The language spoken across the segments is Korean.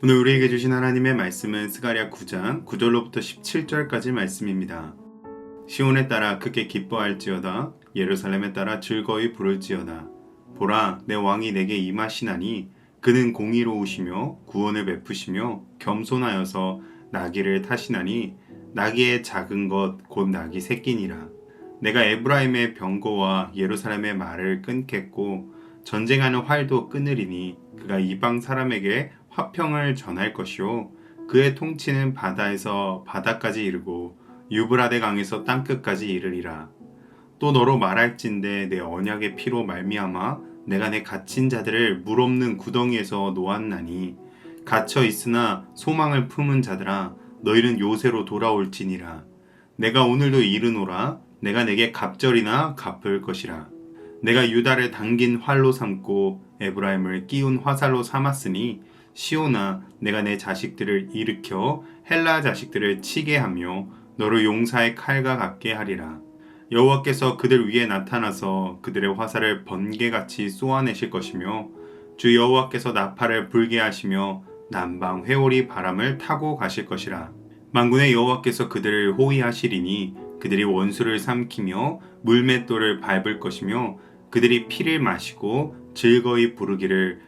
오늘 우리에게 주신 하나님의 말씀은 스가랴 9장 9절로부터 17절까지 말씀입니다. 시온에 따라 크게 기뻐할지어다. 예루살렘에 따라 즐거이 부를지어다. 보라 내 왕이 내게 임하시나니 그는 공의로우시며 구원을 베푸시며 겸손하여서 나귀를 타시나니 나귀의 작은 것 곧 나귀 새끼니라. 내가 에브라임의 병거와 예루살렘의 말을 끊겠고 전쟁하는 활도 끊으리니 그가 이방 사람에게 화평을 전할 것이요. 그의 통치는 바다에서 바다까지 이르고 유브라데 강에서 땅 끝까지 이르리라. 또 너로 말할진대 내 언약의 피로 말미암아 내가 내 갇힌 자들을 물 없는 구덩이에서 놓았나니 갇혀 있으나 소망을 품은 자들아 너희는 요새로 돌아올지니라. 내가 오늘도 이르노라. 내가 내게 갑절이나 갚을 것이라. 내가 유다를 당긴 활로 삼고 에브라임을 끼운 화살로 삼았으니 시오나 내가 내 자식들을 일으켜 헬라 자식들을 치게 하며 너를 용사의 칼과 같게 하리라. 여호와께서 그들 위에 나타나서 그들의 화살을 번개같이 쏘아내실 것이며 주 여호와께서 나팔을 불게 하시며 남방 회오리 바람을 타고 가실 것이라. 만군의 여호와께서 그들을 호위하시리니 그들이 원수를 삼키며 물맷돌을 밟을 것이며 그들이 피를 마시고 즐거이 부르기를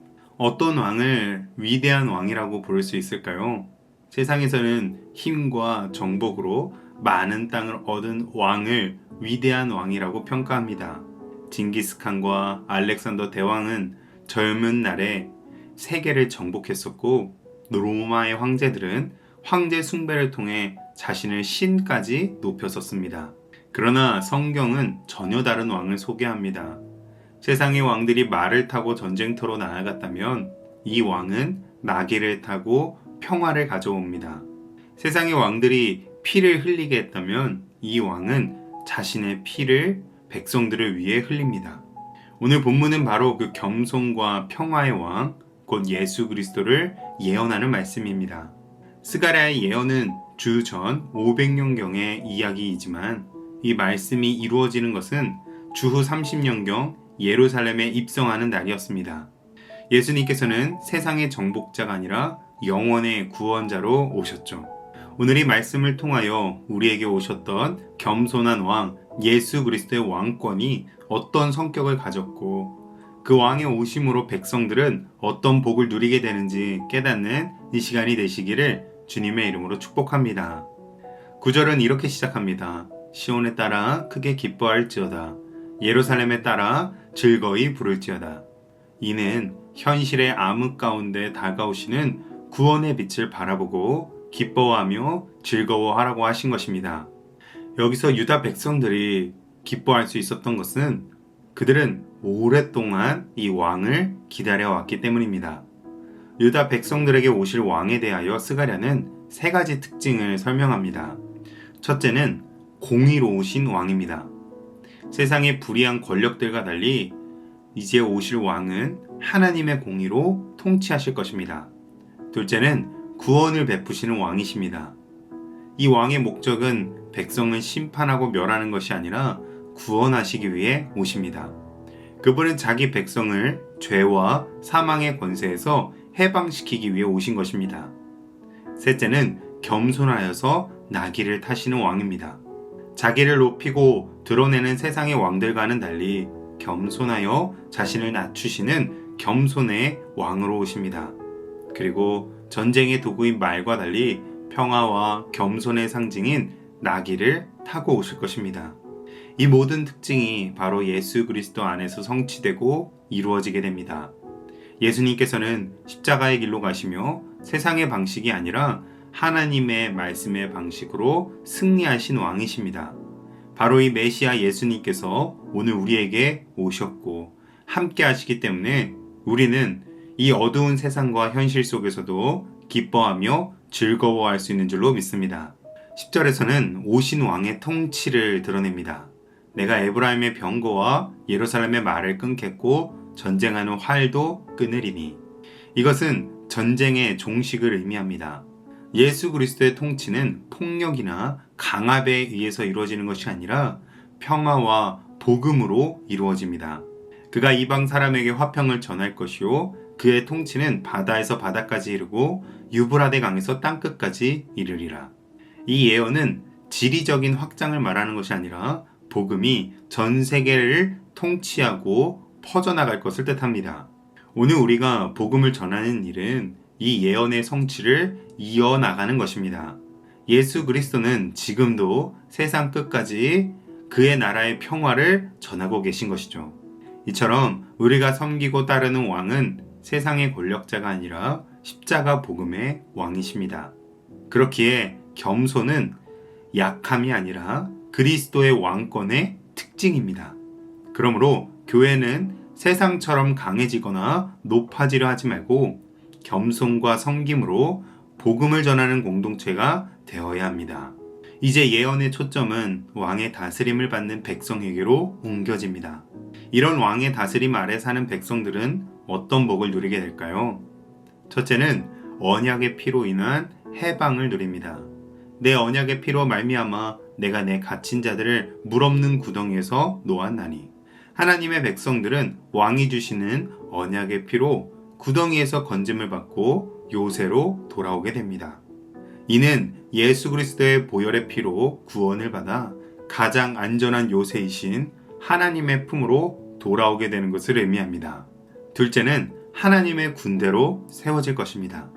어떤 왕을 위대한 왕이라고 부를 수 있을까요? 세상에서는 힘과 정복으로 많은 땅을 얻은 왕을 위대한 왕이라고 평가합니다. 징기스칸과 알렉산더 대왕은 젊은 날에 세계를 정복했었고 로마의 황제들은 황제 숭배를 통해 자신을 신까지 높였었습니다. 그러나 성경은 전혀 다른 왕을 소개합니다. 세상의 왕들이 말을 타고 전쟁터로 나아갔다면 이 왕은 나귀를 타고 평화를 가져옵니다. 세상의 왕들이 피를 흘리게 했다면 이 왕은 자신의 피를 백성들을 위해 흘립니다. 오늘 본문은 바로 그 겸손과 평화의 왕, 곧 예수 그리스도를 예언하는 말씀입니다. 스가랴의 예언은 주 전 500년경의 이야기이지만 이 말씀이 이루어지는 것은 주후 30년경 예루살렘에 입성하는 날이었습니다. 예수님께서는 세상의 정복자가 아니라 영원의 구원자로 오셨죠. 오늘 이 말씀을 통하여 우리에게 오셨던 겸손한 왕 예수 그리스도의 왕권이 어떤 성격을 가졌고 그 왕의 오심으로 백성들은 어떤 복을 누리게 되는지 깨닫는 이 시간이 되시기를 주님의 이름으로 축복합니다. 구절은 이렇게 시작합니다. 시온에 따라 크게 기뻐할지어다. 예루살렘에 따라 즐거이 부를지어다. 이는 현실의 암흑 가운데 다가오시는 구원의 빛을 바라보고 기뻐하며 즐거워하라고 하신 것입니다. 여기서 유다 백성들이 기뻐할 수 있었던 것은 그들은 오랫동안 이 왕을 기다려왔기 때문입니다. 유다 백성들에게 오실 왕에 대하여 스가랴는 세 가지 특징을 설명합니다. 첫째는 공의로우신 왕입니다. 세상의 불의한 권력들과 달리 이제 오실 왕은 하나님의 공의로 통치하실 것입니다. 둘째는 구원을 베푸시는 왕이십니다. 이 왕의 목적은 백성을 심판하고 멸하는 것이 아니라 구원하시기 위해 오십니다. 그분은 자기 백성을 죄와 사망의 권세에서 해방시키기 위해 오신 것입니다. 셋째는 겸손하여서 나귀를 타시는 왕입니다. 자기를 높이고 드러내는 세상의 왕들과는 달리 겸손하여 자신을 낮추시는 겸손의 왕으로 오십니다. 그리고 전쟁의 도구인 말과 달리 평화와 겸손의 상징인 나귀를 타고 오실 것입니다. 이 모든 특징이 바로 예수 그리스도 안에서 성취되고 이루어지게 됩니다. 예수님께서는 십자가의 길로 가시며 세상의 방식이 아니라 하나님의 말씀의 방식으로 승리하신 왕이십니다. 바로 이 메시아 예수님께서 오늘 우리에게 오셨고 함께 하시기 때문에 우리는 이 어두운 세상과 현실 속에서도 기뻐하며 즐거워할 수 있는 줄로 믿습니다. 10절에서는 오신 왕의 통치를 드러냅니다. 내가 에브라임의 병거와 예루살렘의 말을 끊겠고 전쟁하는 활도 끊으리니 이것은 전쟁의 종식을 의미합니다. 예수 그리스도의 통치는 폭력이나 강압에 의해서 이루어지는 것이 아니라 평화와 복음으로 이루어집니다. 그가 이방 사람에게 화평을 전할 것이요 그의 통치는 바다에서 바다까지 이르고 유브라데 강에서 땅끝까지 이르리라. 이 예언은 지리적인 확장을 말하는 것이 아니라 복음이 전 세계를 통치하고 퍼져나갈 것을 뜻합니다. 오늘 우리가 복음을 전하는 일은 이 예언의 성취를 이어나가는 것입니다. 예수 그리스도는 지금도 세상 끝까지 그의 나라의 평화를 전하고 계신 것이죠. 이처럼 우리가 섬기고 따르는 왕은 세상의 권력자가 아니라 십자가 복음의 왕이십니다. 그렇기에 겸손은 약함이 아니라 그리스도의 왕권의 특징입니다. 그러므로 교회는 세상처럼 강해지거나 높아지려 하지 말고 겸손과 섬김으로 복음을 전하는 공동체가 되어야 합니다. 이제 예언의 초점은 왕의 다스림을 받는 백성에게로 옮겨집니다. 이런 왕의 다스림 아래 사는 백성들은 어떤 복을 누리게 될까요? 첫째는 언약의 피로 인한 해방을 누립니다. 내 언약의 피로 말미암아 내가 내 갇힌 자들을 물 없는 구덩이에서 놓았나니 하나님의 백성들은 왕이 주시는 언약의 피로 구덩이에서 건짐을 받고 요새로 돌아오게 됩니다. 이는 예수 그리스도의 보혈의 피로 구원을 받아 가장 안전한 요새이신 하나님의 품으로 돌아오게 되는 것을 의미합니다. 둘째는 하나님의 군대로 세워질 것입니다.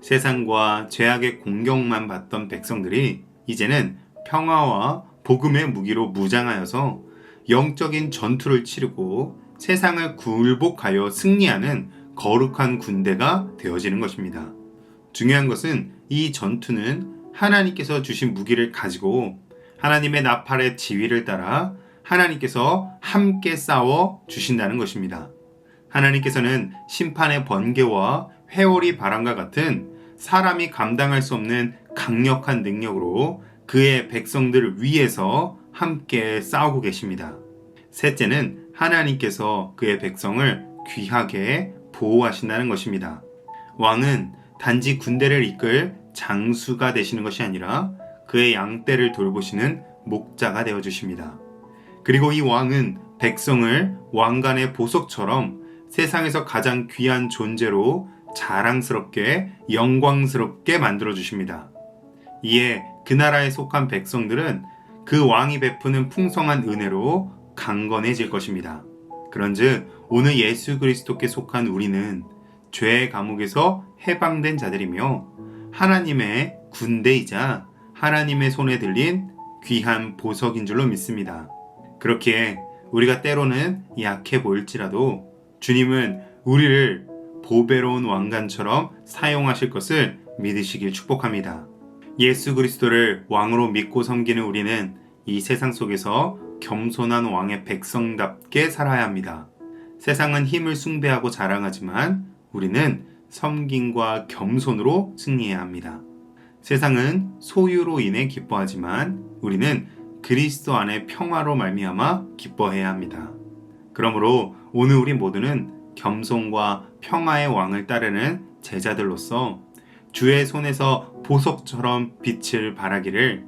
세상과 죄악의 공격만 받던 백성들이 이제는 평화와 복음의 무기로 무장하여서 영적인 전투를 치르고 세상을 굴복하여 승리하는 거룩한 군대가 되어지는 것입니다. 중요한 것은 이 전투는 하나님께서 주신 무기를 가지고 하나님의 나팔의 지휘를 따라 하나님께서 함께 싸워 주신다는 것입니다. 하나님께서는 심판의 번개와 회오리 바람과 같은 사람이 감당할 수 없는 강력한 능력으로 그의 백성들을 위해서 함께 싸우고 계십니다. 셋째는 하나님께서 그의 백성을 귀하게 보호하신다는 것입니다. 왕은 단지 군대를 이끌 장수가 되시는 것이 아니라 그의 양떼를 돌보시는 목자가 되어 주십니다. 그리고 이 왕은 백성을 왕관의 보석처럼 세상에서 가장 귀한 존재로 자랑스럽게 영광스럽게 만들어 주십니다. 이에 그 나라에 속한 백성들은 그 왕이 베푸는 풍성한 은혜로 강건해질 것입니다. 그런즉 오늘 예수 그리스도께 속한 우리는 죄의 감옥에서 해방된 자들이며 하나님의 군대이자 하나님의 손에 들린 귀한 보석인 줄로 믿습니다. 그렇기에 우리가 때로는 약해 보일지라도 주님은 우리를 보배로운 왕관처럼 사용하실 것을 믿으시길 축복합니다. 예수 그리스도를 왕으로 믿고 섬기는 우리는 이 세상 속에서 겸손한 왕의 백성답게 살아야 합니다. 세상은 힘을 숭배하고 자랑하지만 우리는 섬김과 겸손으로 승리해야 합니다. 세상은 소유로 인해 기뻐하지만 우리는 그리스도 안에 평화로 말미암아 기뻐해야 합니다. 그러므로 오늘 우리 모두는 겸손과 평화의 왕을 따르는 제자들로서 주의 손에서 보석처럼 빛을 발하기를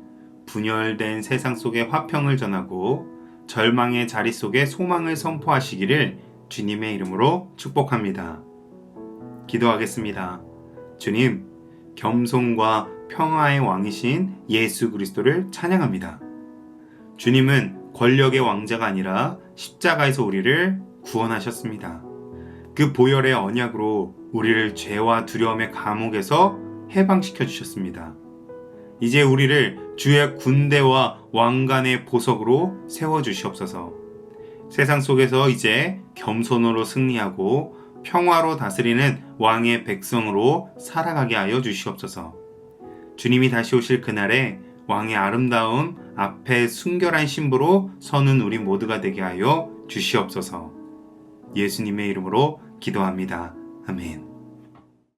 분열된 세상 속에 화평을 전하고 절망의 자리 속에 소망을 선포하시기를 주님의 이름으로 축복합니다. 기도하겠습니다. 주님, 겸손과 평화의 왕이신 예수 그리스도를 찬양합니다. 주님은 권력의 왕자가 아니라 십자가에서 우리를 구원하셨습니다. 그 보혈의 언약으로 우리를 죄와 두려움의 감옥에서 해방시켜 주셨습니다. 이제 우리를 주의 군대와 왕관의 보석으로 세워 주시옵소서. 세상 속에서 이제 겸손으로 승리하고 평화로 다스리는 왕의 백성으로 살아가게 하여 주시옵소서. 주님이 다시 오실 그날에 왕의 아름다움 앞에 순결한 신부로 서는 우리 모두가 되게 하여 주시옵소서. 예수님의 이름으로 기도합니다. 아멘.